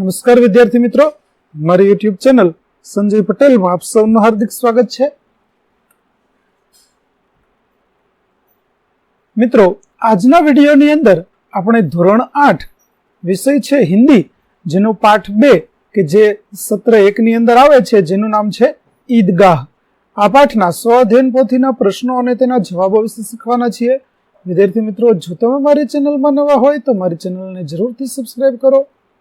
નમસ્કાર વિદ્યાર્થી મિત્રો. મારી યુટ્યુબ ચેનલ સંજય પટેલમાં આપ સૌનું હાર્દિક સ્વાગત છે. મિત્રો, આજના વિડીયોની અંદર આપણે ધોરણ આઠ વિષય છે હિન્દી, જેનો પાઠ બે કે જે સત્ર એકની અંદર આવે છે, જેનું નામ છે ઈદગાહ. આ પાઠના સ્વાધ્યન પોથીના પ્રશ્નો અને તેના જવાબો વિશે શીખવાના છીએ. વિદ્યાર્થી મિત્રો, જો તમે મારી ચેનલમાં નવા હોય તો મારી ચેનલને જરૂરથી સબસ્ક્રાઈબ કરો.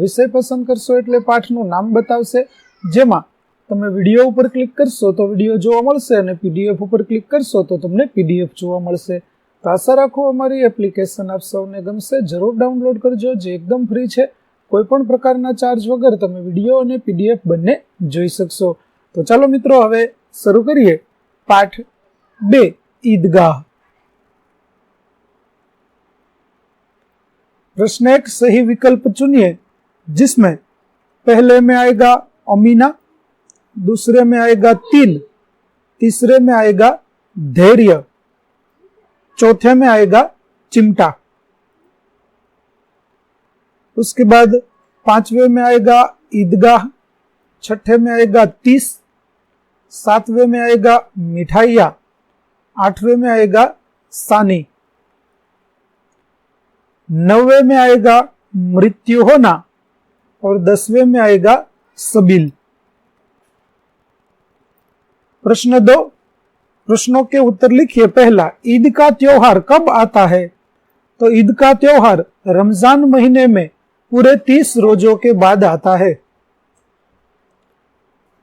વિષય પસંદ કરશો એટલે પાઠનું નામ બતાવશે. જેમાં તમે વીડિયો ઉપર ક્લિક કરશો તો વીડિયો જોવા મળશે અને પીડીએફ ઉપર ક્લિક કરશો તો તમને પીડીએફ જોવા મળશે. તો આશા રાખો અમારી એપ્લિકેશન આપ સૌને ગમશે. જરૂર ડાઉનલોડ કરજો, જે એકદમ ફ્રી છે. કોઈપણ પ્રકારના ચાર્જ વગર તમે વીડિયો અને પીડીએફ બંને જોઈ શકશો. તો ચાલો મિત્રો, હવે શરૂ કરીએ. પાઠ બે, ઈદગાહ. પ્રશ્ન એક, સહી વિકલ્પ ચૂનીએ. जिसमें पहले में आएगा अमीना, दूसरे में आएगा तिल, तीसरे में आएगा धैर्य, चौथे में आएगा चिमटा। उसके बाद पांचवे में आएगा ईदगाह, छठे में आएगा तीस, सातवें में आएगा मिठाइया, आठवें में आएगा सानी। नौवे में आएगा मृत्यु होना और दसवें में आएगा सबील। प्रश्न दो, प्रश्नों के उत्तर लिखिए पहला, ईद का त्योहार कब आता है? तो ईद का त्योहार रमज़ान महीने में पूरे तीस रोजों के बाद आता है।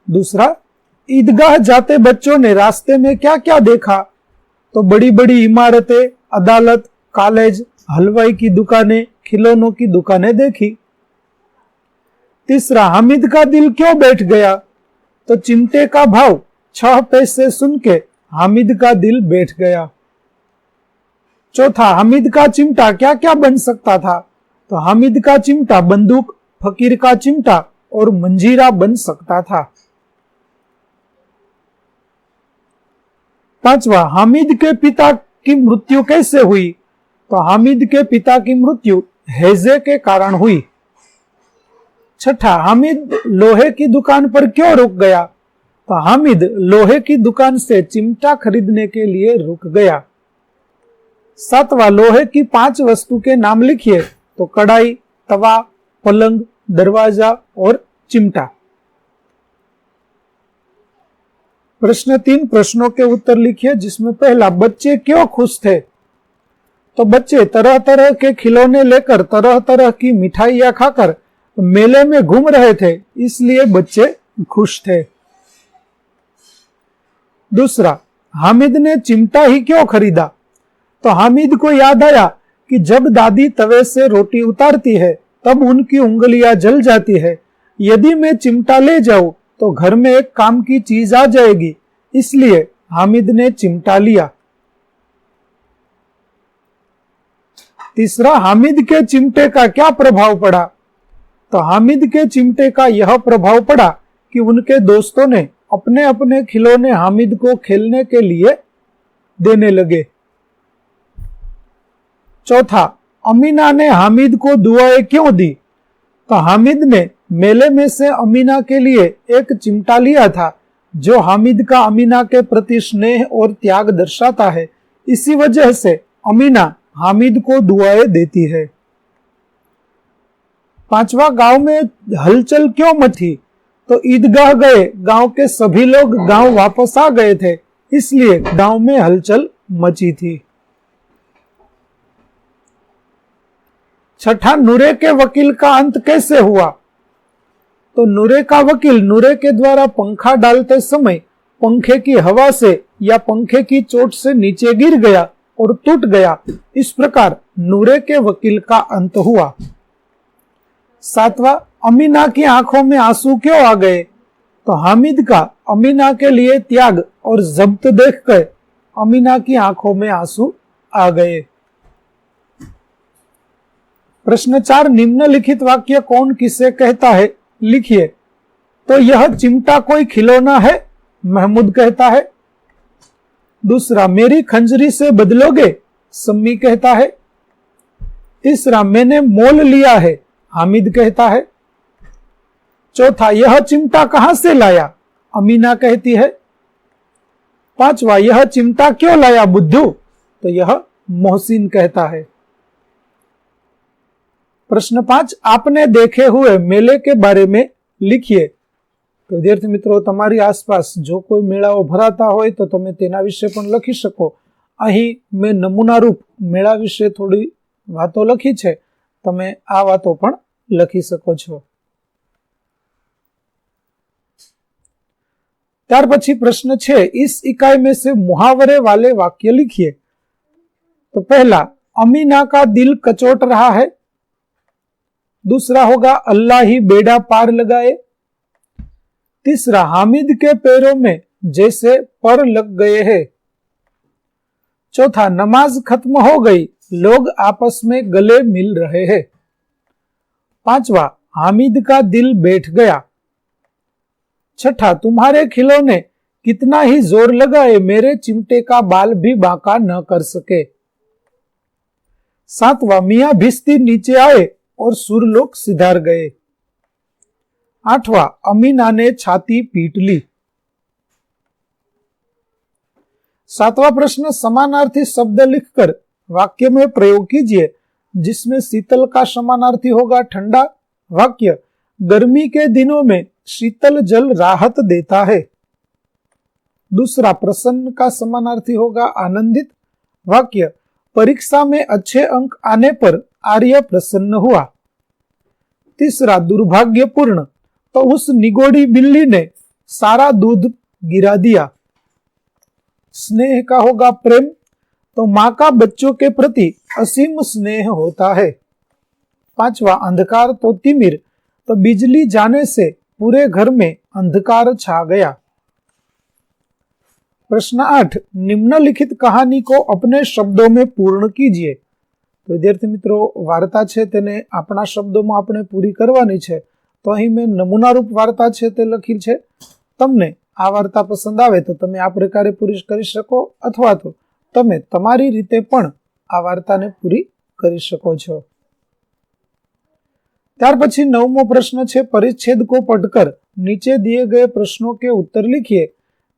दूसरा, ईदगाह जाते बच्चों ने रास्ते में क्या क्या देखा? तो बड़ी बड़ी इमारतें, अदालत, कॉलेज, हलवाई की दुकानें, खिलौनों की दुकानें देखी। तीसरा, हामिद का दिल क्यों बैठ गया? तो चिमटे का भाव छह पैसे सुन के हामिद का दिल बैठ गया। चौथा, हामिद का चिमटा क्या क्या बन सकता था? तो हामिद का चिमटा बंदूक, फकीर का चिमटा और मंजीरा बन सकता था। पांचवा, हामिद के पिता की मृत्यु कैसे हुई? तो हामिद के पिता की मृत्यु हैजे के कारण हुई। छठा, हामिद लोहे की दुकान पर क्यों रुक गया? तो हामिद लोहे की दुकान से चिमटा खरीदने के लिए रुक गया। सातवा, लोहे की पाँच वस्तु के नाम लिखिए। तो कढ़ाई, तवा, पलंग, दरवाज़ा और चिमटा। प्रश्न तीन प्रश्नों के उत्तर लिखिए, जिसमें पहला, बच्चे क्यों खुश थे? तो बच्चे तरह तरह के खिलौने लेकर तरह तरह की मिठाइयाँ खाकर मेले में घूम रहे थे, इसलिए बच्चे खुश थे। दूसरा, हामिद ने चिमटा ही क्यों खरीदा? तो हामिद को याद आया कि जब दादी तवे से रोटी उतारती है, तब उनकी उंगलियाँ जल जाती है। यदि मैं चिमटा ले जाऊँ तो घर में एक काम की चीज़ आ जाएगी, इसलिए हामिद ने चिमटा लिया। तीसरा, हामिद के चिमटे का क्या प्रभाव पड़ा? तो हामिद के चिमटे का यह प्रभाव पड़ा कि उनके दोस्तों ने अपने अपने खिलौने हामिद को खेलने के लिए देने लगे। चौथा, अमीना ने हामिद को दुआएँ क्यों दी? तो हामिद ने मेले में से अमीना के लिए एक चिमटा लिया था, जो हामिद का अमीना के प्रति स्नेह और त्याग दर्शाता है। इसी वजह से अमीना हामिद को दुआएँ देती है। पांचवा गाँव में हलचल क्यों मची? तो ईदगाह गए, गाँव के सभी लोग गाँव वापस आ गए थे, इसलिए गाँव में हलचल मची थी। छठा नूरे के वकील का अंत कैसे हुआ? तो नूरे का वकील नूरे के द्वारा पंखा डालते समय पंखे की हवा से या पंखे की चोट से नीचे गिर गया और टूट गया। इस प्रकार नूरे के वकील का अंत हुआ। सातवा, अमीना की आँखों में आँसू क्यों आ गए? तो हामिद का अमीना के लिए त्याग और जब्त देखकर अमीना की आँखों में आँसू आ गए। प्रश्न चार, निम्नलिखित वाक्य कौन किसे कहता है? लिखिए। तो यह चिमटा कोई खिलौना है? महमूद कहता है। दूसरा, मेरी खंजरी से बदलोगे? सम्मी कहता है। तीसरा, मैंने मोल लिया है। हामिद कहता है चौथा यह चिमटा कहां से लाया अमीना कहती है पांचवा यह चिमटा क्यों लाया बुद्धू तो यह मोहसिन कहता है प्रश्न पांच आपने देखे हुए मेले के बारे में लिखिए તો વિદ્યાર્થી મિત્રો તમારી આસપાસ જો કોઈ મેળાઓ ભરાતા હોય તો તમે તેના વિશે પણ લખી શકો અહીં મેં નમૂના રૂપ મેળા વિશે થોડી વાતો લખી છે તમે આ વાતો પણ લખી શકો છો ત્યાર પછી પ્રશ્ન છે इस इकाई में से मुहावरे वाले वाक्य लिखिए तो पहला अमीना का दिल कचोट रहा है दूसरा होगा अल्लाह ही बेड़ा पार लगाए तीसरा हामिद के पैरों में जैसे पर लग गए हैं चौथा, नमाज़ खत्म हो गई। लोग आपस में गले मिल रहे हैं। पांचवा, हामिद का दिल बैठ गया। छठा, तुम्हारे खिलौने, कितना ही ज़ोर लगाए, मेरे चिमटे का बाल भी बांका न कर सके। सातवा, मिया भिस्ती नीचे आए और सुरलोक सिधार गए। आठवा, अमीना ने छाती पीट ली। सातवां प्रश्न, समानार्थी शब्द लिखकर वाक्य में प्रयोग कीजिए, जिसमें शीतल का समानार्थी होगा ठंडा वाक्य। गर्मी के दिनों में शीतल जल राहत देता है। दूसरा प्रसन्न का समानार्थी होगा आनंदित वाक्य। परीक्षा में अच्छे अंक आने पर आर्य प्रसन्न हुआ। तीसरा, दुर्भाग्यपूर्ण तो उस निगोड़ी बिल्ली ने सारा दूध गिरा दिया। स्नेह का होगा प्रेम तो माँ का बच्चों के प्रति असीम स्नेह होता है पांचवा अंधकार तो तिमिर तो बिजली जाने से पूरे घर में अंधकार छा गया प्रश्न आठ निम्नलिखित कहानी को अपने शब्दों में पूर्ण कीजिए તો વિદ્યાર્થી મિત્રો વાર્તા છે તેને આપણા શબ્દોમાં આપણે પૂરી કરવાની છે તો અહીં મેં નમૂનારૂપ વાર્તા છે તે લખી છે તમને આ વાર્તા પસંદ આવે તો તમે આ પ્રકારે પૂરી કરી શકો અથવા તો તમે તમારી રીતે પણ આ વાર્તાને પૂરી કરી શકો છો ત્યાર પછી નવમો પ્રશ્ન છે परिच्छेद को पढ़कर नीचे दिए गए प्रश्नों के उत्तर लिखिए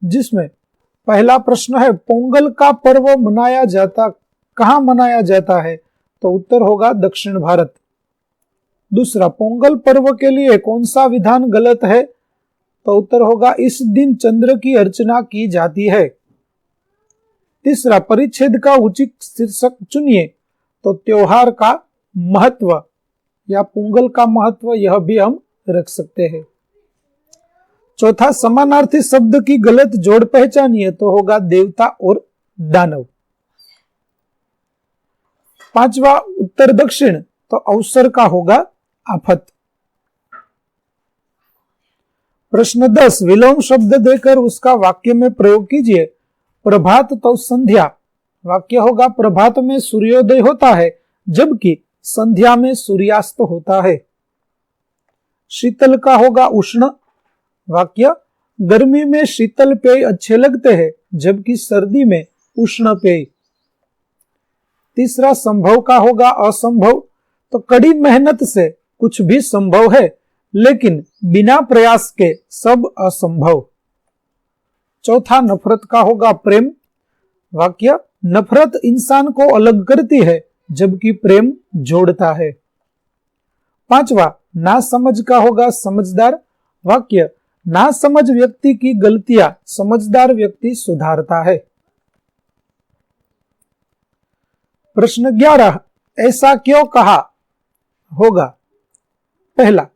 जिसमें पहला प्रश्न है पोंगल का पर्व मनाया जाता कहाँ मनाया जाता है तो उत्तर होगा दक्षिण भारत दूसरा पोंगल पर्व के लिए कौन सा विधान गलत है तो उत्तर होगा, इस दिन चंद्र की अर्चना की जाती है। तीसरा, परिच्छेद का उचित शीर्षक चुनिए। तो त्योहार का महत्व या पोंगल का महत्व, यह भी हम रख सकते हैं। चौथा, समानार्थी शब्द की गलत जोड़ पहचानिए तो होगा देवता और दानव। पांचवा, उत्तर दक्षिण तो अवसर का होगा आफत। प्रश्न दस, विलोम शब्द देकर उसका वाक्य में प्रयोग कीजिए। प्रभात तो संध्या। वाक्य होगा, प्रभात में सूर्योदय होता है, जबकि संध्या में सूर्यास्त होता है। शीतल का होगा उष्ण। वाक्य, गर्मी में शीतल पेय अच्छे लगते हैं, जबकि सर्दी में उष्ण पेय। तीसरा संभव का होगा असंभव। तो कड़ी मेहनत से कुछ भी संभव है। लेकिन बिना प्रयास के सब असंभव। चौथा, नफरत का होगा प्रेम। वाक्य, नफरत इंसान को अलग करती है, जबकि प्रेम जोड़ता है। पांचवा ना समझ का होगा समझदार। वाक्य ना समझ व्यक्ति की गलतियाँ समझदार व्यक्ति सुधारता है। प्रश्न ग्यारह, ऐसा क्यों कहा? होगा। पहला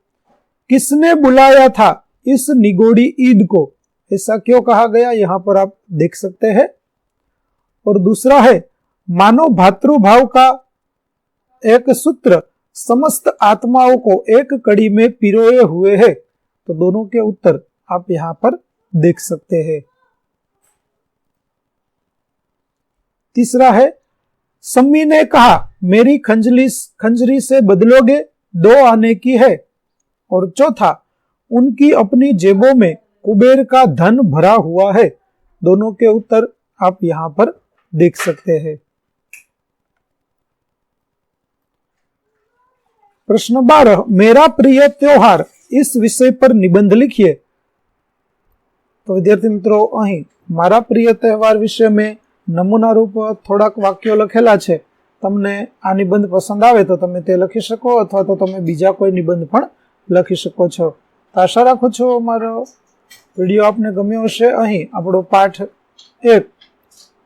किसने बुलाया था इस निगोड़ी ईद को? ऐसा क्यों कहा गया? यहाँ पर आप देख सकते हैं। और दूसरा है मानव भातृभाव का एक सूत्र, समस्त आत्माओं को एक कड़ी में पिरोए हुए है। तो दोनों के उत्तर आप यहाँ पर देख सकते हैं। तीसरा है, सम्मी ने कहा, मेरी खंजली, खंजरी से बदलोगे, दो आने की है। और चौथा उनकी अपनी जेबों में कुबेर का धन भरा हुआ है दोनों के उत्तर आप यहां पर देख सकते हैं प्रश्न बारह मेरा प्रिय त्योहार इस विषय पर નિબંધ लिखिए તો વિદ્યાર્થી મિત્રો અહીં મારા પ્રિય તહેવાર વિશે મેં નમૂના રૂપ થોડાક વાક્યો લખેલા છે તમને આ નિબંધ પસંદ આવે તો તમે તે લખી શકો અથવા તો તમે બીજા કોઈ નિબંધ પણ લખી શકો છો. આશા રાખું છું અમારો વીડિયો આપને ગમ્યો હશે. અહીં આપણો પાઠ એક,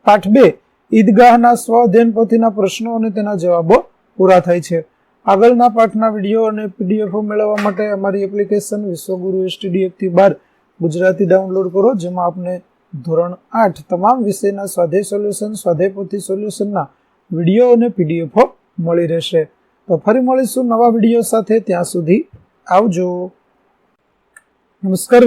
પાઠ બે, ઈદગાહના સ્વ પોથીના પ્રશ્નો અને તેના જવાબો પૂરા થાય છે. આગળના પાઠના વીડિયો અને પીડીએફ મેળવવા માટે અમારી એપ્લિકેશન વિશ્વગુરુ એસટીડી એકથી બાર ગુજરાતી ડાઉનલોડ કરો, જેમાં આપને ધોરણ આઠ તમામ વિષયના સ્વાધ્યાય સોલ્યુશન, સ્વાધ્યાય પોથી સોલ્યુશનના વીડિયો અને પીડીએફો મળી રહેશે. તો ફરી મળીશું નવા વીડિયો સાથે. ત્યાં સુધી આવજો. નમસ્કાર